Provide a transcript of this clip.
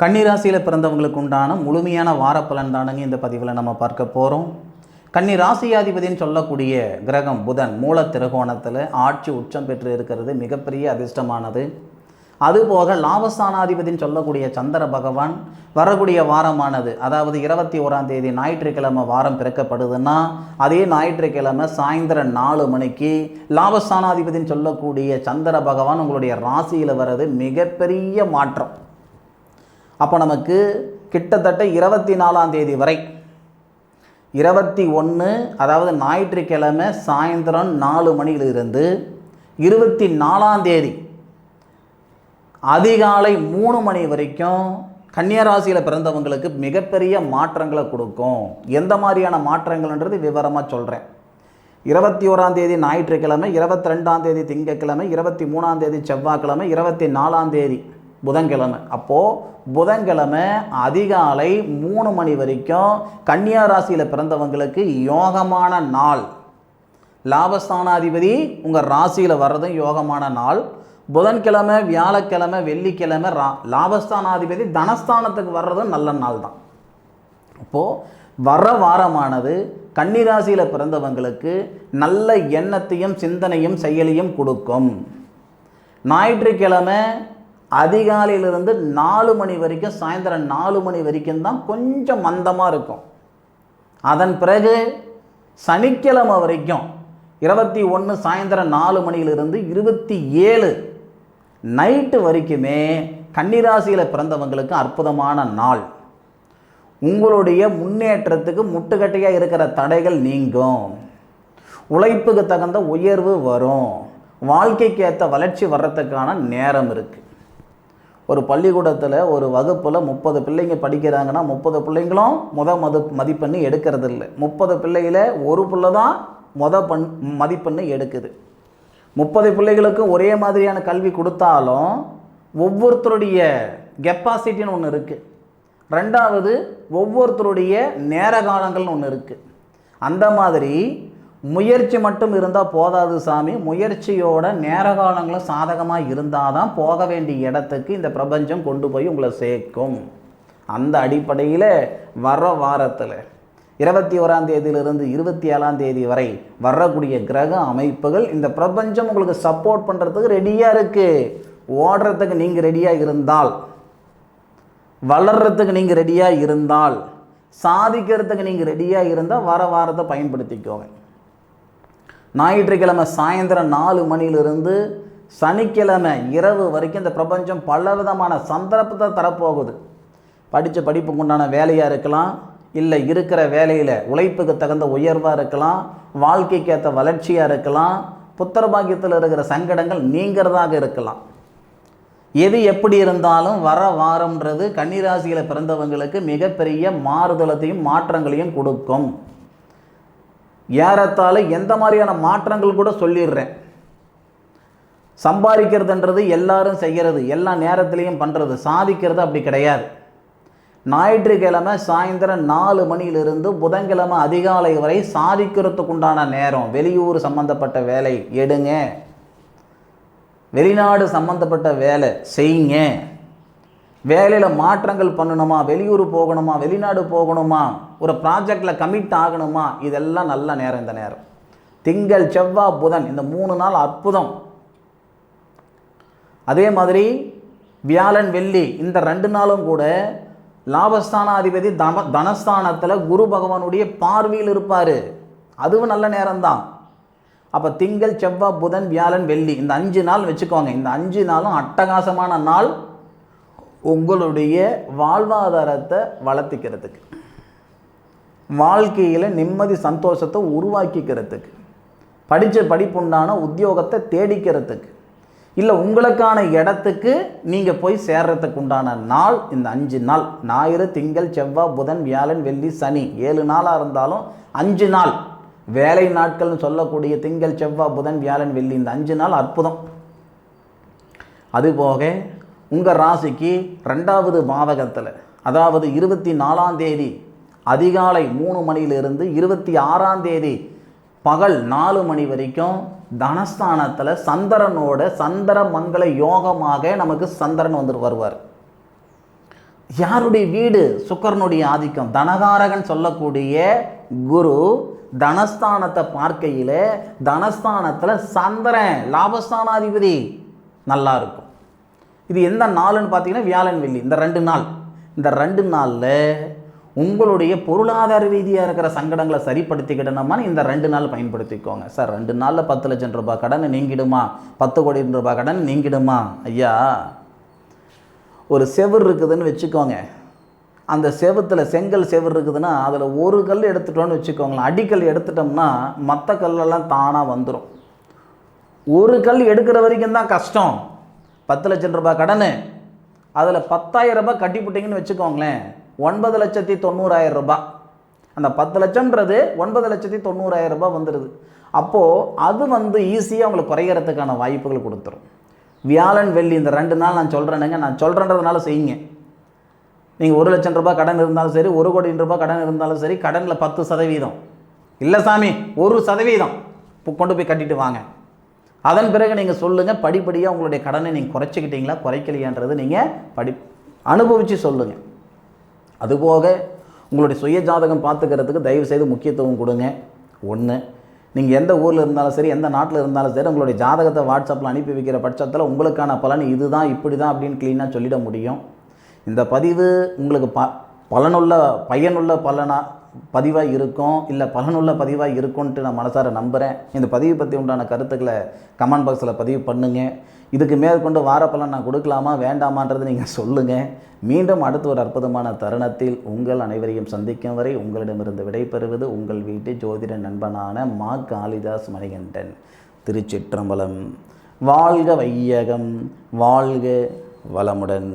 கன்னிராசியில் பிறந்தவங்களுக்கு உண்டான முழுமையான வாரப்பலன் தானுங்க இந்த பதிவில் நம்ம பார்க்க போகிறோம் கன்னி ராசியாதிபதினு சொல்லக்கூடிய கிரகம் புதன் மூல திருகோணத்தில் ஆட்சி உச்சம் பெற்று இருக்கிறது மிகப்பெரிய அதிர்ஷ்டமானது. அதுபோக லாபஸ்தானாதிபதினு சொல்லக்கூடிய சந்திர பகவான் வரக்கூடிய வாரமானது. அதாவது இருபத்தி ஓராம் தேதி ஞாயிற்றுக்கிழமை வாரம் பிறக்கப்படுதுன்னா அதே ஞாயிற்றுக்கிழமை சாயந்தரம் நாலு மணிக்கு லாபஸ்தானாதிபதினு சொல்லக்கூடிய சந்திர பகவான் உங்களுடைய ராசியில் வர்றது மிகப்பெரிய மாற்றம். அப்போ நமக்கு கிட்டத்தட்ட இருபத்தி நாலாம் தேதி வரை இருபத்தி ஒன்று அதாவது ஞாயிற்றுக்கிழமை சாயந்தரம் நாலு மணியிலிருந்து இருபத்தி நாலாம் தேதி அதிகாலை மூணு மணி வரைக்கும் கன்னியராசியில் பிறந்தவங்களுக்கு மிகப்பெரிய மாற்றங்களை கொடுக்கும். எந்த மாதிரியான மாற்றங்கள்ன்றது விவரமாக சொல்கிறேன் இருபத்தி ஓராம் தேதி ஞாயிற்றுக்கிழமை இருபத்தி ரெண்டாம் தேதி திங்கட்கிழமை இருபத்தி மூணாம் தேதி செவ்வாய்க்கிழமை இருபத்தி நாலாம் தேதி புதன்கிழமை. அப்போது புதன்கிழமை அதிகாலை மூணு மணி வரைக்கும் கன்னியா ராசியில் பிறந்தவங்களுக்கு யோகமான நாள். லாபஸ்தானாதிபதி உங்கள் ராசியில் வர்றதும் யோகமான நாள். புதன்கிழமை வியாழக்கிழமை வெள்ளிக்கிழமை ரா லாபஸ்தானாதிபதி தனஸ்தானத்துக்கு வர்றதும் நல்ல நாள் தான். அப்போது வர வாரமானது கன்னிராசியில் பிறந்தவங்களுக்கு நல்ல எண்ணத்தையும் சிந்தனையும் செயலையும் கொடுக்கும். ஞாயிற்றுக்கிழமை அதிகாலையிலிருந்து நாலு மணி வரைக்கும் சாயந்தரம் நாலு மணி வரைக்கும் தான் கொஞ்சம் மந்தமாக இருக்கும். அதன் பிறகு சனிக்கிழமை வரைக்கும் இருபத்தி ஒன்று சாயந்தரம் நாலு மணியிலிருந்து இருபத்தி ஏழு நைட்டு வரைக்குமே கன்னிராசியில் பிறந்தவங்களுக்கு அற்புதமான நாள். உங்களுடைய முன்னேற்றத்துக்கு முட்டுக்கட்டையாக இருக்கிற தடைகள் நீங்கும். உழைப்புக்கு தகுந்த உயர்வு வரும். வாழ்க்கைக்கு ஏற்ற வளர்ச்சி வர்றதுக்கான நேரம் இருக்குது ஒரு பள்ளிக்கூடத்தில் ஒரு வகுப்பில் முப்பது பிள்ளைங்க படிக்கிறாங்கன்னா முப்பது பிள்ளைங்களும் முத மது மதிப்பெண்ணு எடுக்கிறது இல்லை முப்பது பிள்ளையில் ஒரு பிள்ளை தான் முத பண் மதிப்பெண்ணு எடுக்குது. முப்பது பிள்ளைகளுக்கும் ஒரே மாதிரியான கல்வி கொடுத்தாலும் ஒவ்வொருத்தருடைய கெப்பாசிட்டின்னு ஒன்று இருக்குது ரெண்டாவது ஒவ்வொருத்தருடைய நேர காலங்கள்னு ஒன்று இருக்குது அந்த மாதிரி முயற்சி மட்டும் இருந்தால் போதாது சாமி. முயற்சியோட நேர காலங்களும் சாதகமாக இருந்தால் தான் போக வேண்டிய இடத்துக்கு இந்த பிரபஞ்சம் கொண்டு போய் உங்களை சேர்க்கும். அந்த அடிப்படையில் வர வாரத்தில் இருபத்தி ஓராம் தேதியிலிருந்து இருபத்தி ஏழாம் தேதி வரை வரக்கூடிய கிரக அமைப்புகள் இந்த பிரபஞ்சம் உங்களுக்கு சப்போர்ட் பண்ணுறதுக்கு ரெடியாக இருக்குது ஓடுறதுக்கு நீங்கள் ரெடியாக இருந்தால் வளர்கிறதுக்கு நீங்கள் ரெடியாக இருந்தால் சாதிக்கிறதுக்கு நீங்கள் ரெடியாக இருந்தால் வர வாரத்தை பயன்படுத்திக்கோங்க. ஞாயிற்றுக்கிழமை சாயந்தரம் நாலு மணியிலிருந்து சனிக்கிழமை இரவு வரைக்கும் இந்த பிரபஞ்சம் பலவிதமான சந்தர்ப்பத்தை தரப்போகுது. படித்த படிப்புக்கு உண்டான வேலையாக இருக்கலாம் இல்லை இருக்கிற வேலையில் உழைப்புக்கு தகுந்த உயர்வாக இருக்கலாம் வாழ்க்கைக்கு ஏற்ற வளர்ச்சியாக இருக்கலாம் புத்திர பாக்கியத்தில் இருக்கிற சங்கடங்கள் நீங்கிறதாக இருக்கலாம். எது எப்படி இருந்தாலும் வர வாரம்ன்றது கன்னிராசியில் பிறந்தவங்களுக்கு மிகப்பெரிய மாறுதலத்தையும் மாற்றங்களையும் கொடுக்கும். ஏறத்தாழ எந்த மாதிரியான மாற்றங்கள் கூட சொல்லிடுறேன். சம்பாதிக்கிறதுன்றது எல்லாரும் செய்கிறது எல்லா நேரத்துலையும் பண்ணுறது சாதிக்கிறது அப்படி கிடையாது. ஞாயிற்றுக்கிழமை சாயந்தரம் நாலு மணியிலிருந்து புதன்கிழமை அதிகாலை வரை சாதிக்கிறதுக்கு உண்டான நேரம். வெளியூர் சம்மந்தப்பட்ட வேலை எடுங்க. வெளிநாடு சம்மந்தப்பட்ட வேலை செய்யுங்க. வேலையில் மாற்றங்கள் பண்ணணுமா? வெளியூர் போகணுமா? வெளிநாடு போகணுமா? ஒரு ப்ராஜெக்டில் கமிட் ஆகணுமா? இதெல்லாம் நல்ல நேரம் இந்த நேரம். திங்கள் செவ்வாய் புதன் இந்த மூணு நாள் அற்புதம். அதே மாதிரி வியாழன் வெள்ளி இந்த ரெண்டு நாளும் கூட லாபஸ்தானாதிபதி தன தனஸ்தானத்தில் குரு பகவானுடைய பார்வையில் இருப்பார். அதுவும் நல்ல நேரம்தான். அப்போ திங்கள் செவ்வாய் புதன் வியாழன் வெள்ளி இந்த அஞ்சு நாள் வச்சுக்கோங்க. இந்த அஞ்சு நாளும் அட்டகாசமான நாள் உங்களுடைய வாழ்வாதாரத்தை வளர்த்திக்கிறதுக்கு. வாழ்க்கையில் நிம்மதி சந்தோஷத்தை உருவாக்கிக்கிறதுக்கு. படித்த படிப்புண்டான உத்தியோகத்தை தேடிக்கிறதுக்கு. இல்லை உங்களுக்கான இடத்துக்கு நீங்கள் போய் சேர்றதுக்கு உண்டான நாள் இந்த அஞ்சு நாள். ஞாயிறு திங்கள் செவ்வாய் புதன் வியாழன் வெள்ளி சனி. ஏழு நாளாக இருந்தாலும் அஞ்சு நாள். வேலை நாட்கள்னு சொல்லக்கூடிய திங்கள் செவ்வாய் புதன் வியாழன் வெள்ளி இந்த அஞ்சு நாள் அற்புதம். அதுபோக உங்கள் ராசிக்கு ரெண்டாவது பாதகத்தில் அதாவது இருபத்தி நாலாம் தேதி அதிகாலை மூணு மணியிலிருந்து இருபத்தி ஆறாம் தேதி பகல் நாலு மணி வரைக்கும் தனஸ்தானத்தில் சந்திரனோட சந்திர மங்கள யோகமாக நமக்கு சந்திரன் வந்து வருவார். யாருடைய வீடு? சுக்கரனுடைய ஆதிக்கம். தனகாரகன் சொல்லக்கூடிய குரு தனஸ்தானத்தை பார்க்கையில் தனஸ்தானத்தில் சந்திரன் லாபஸ்தானாதிபதி. நல்லா இருக்கும். இது எந்த நாளுன்னு பார்த்தீங்கன்னா வியாழன் வெள்ளி. இந்த ரெண்டு நாள். இந்த ரெண்டு நாளில் உங்களுடைய பொருளாதார ரீதியாக இருக்கிற சங்கடங்களை சரிப்படுத்திக்கிடணுமா இந்த ரெண்டு நாள் பயன்படுத்திக்கோங்க. சார் ரெண்டு நாளில் பத்து லட்சம் ரூபாய் கடன் நீங்கிடுமா? பத்து கோடி ரூபாய் கடன் நீங்கிடுமா? ஐயா ஒரு செவர் இருக்குதுன்னு வச்சுக்கோங்க. அந்த செவத்தில் செங்கல் செவர் இருக்குதுன்னா அதில் ஒரு கல் எடுத்துட்டோன்னு வச்சுக்கோங்களேன். அடிக்கல் எடுத்துட்டோம்னா மற்ற கல்லெல்லாம் தானாக வந்துடும் ஒரு கல் எடுக்கிற வரைக்கும் தான் கஷ்டம். பத்து லட்சம் ரூபாய் கடன். அதில் பத்தாயிரம் ரூபாய் கட்டிபிட்டீங்கன்னு வச்சுக்கோங்களேன். ஒன்பது லட்சத்தி தொண்ணூறாயிரம் ரூபாய். அந்த பத்து லட்சம்ன்றது ஒன்பது லட்சத்தி தொண்ணூறாயிரம் ரூபாய் வந்துடுது அப்போது அது வந்து ஈஸியாக அவங்களுக்கு குறைகிறதுக்கான வாய்ப்புகள் கொடுத்துரும். வியாழன் வெள்ளி இந்த ரெண்டு நாள் நான் சொல்கிறேனுங்க நான் சொல்கிறேன்றதுனால செய்யுங்க. நீங்கள் ஒரு லட்சம் ரூபாய் கடன் இருந்தாலும் சரி ஒரு கோடி ரூபாய் கடன் இருந்தாலும் சரி கடனில் பத்து சதவீதம். இல்லை சாமி ஒரு சதவீதம். கொண்டு போய் கட்டிட்டு வாங்க. அதன் பிறகு நீங்கள் சொல்லுங்கள் படிப்படியாக உங்களுடைய கடனை நீங்கள் குறைச்சிக்கிட்டீங்களா குறைக்கலையான்றது நீங்கள் படி அனுபவித்து சொல்லுங்கள் அதுபோக உங்களுடைய சுய ஜாதகம் பார்த்துக்கிறதுக்கு தயவு செய்து முக்கியத்துவம் கொடுங்க. ஒன்று நீங்கள் எந்த ஊரில் இருந்தாலும் சரி எந்த நாட்டில் இருந்தாலும் சரி உங்களுடைய ஜாதகத்தை வாட்ஸ்அப்பில் அனுப்பி வைக்கிற பட்சத்தில் உங்களுக்கான பலன் இதுதான் இப்படி தான் அப்படின்னு க்ளீனாக சொல்லிட முடியும். இந்த பதிவு உங்களுக்கு ப பலனுள்ள பயனுள்ள பலனா பதிவாக இருக்கும் இல்லை பலனுள்ள பதிவாக இருக்கும்ன்ட்டு நான் மனசார நம்புகிறேன் இந்த பதிவு பற்றி உண்டான கருத்துக்களை கமெண்ட் பாக்ஸில் பதிவு பண்ணுங்க. இதுக்கு மேற்கொண்டு வார பலன் நான் கொடுக்கலாமா வேண்டாமான்றது நீங்கள் சொல்லுங்கள் மீண்டும் அடுத்த ஒரு அற்புதமான தருணத்தில் உங்கள் அனைவரையும் சந்திக்கும் வரை உங்களிடமிருந்து விடைபெறுவது உங்கள் வீட்டு ஜோதிட நண்பனான மா காளிதாஸ் மணிகண்டன். திருச்சிற்றம்பலம். வாழ்க வையகம் வாழ்க வளமுடன்.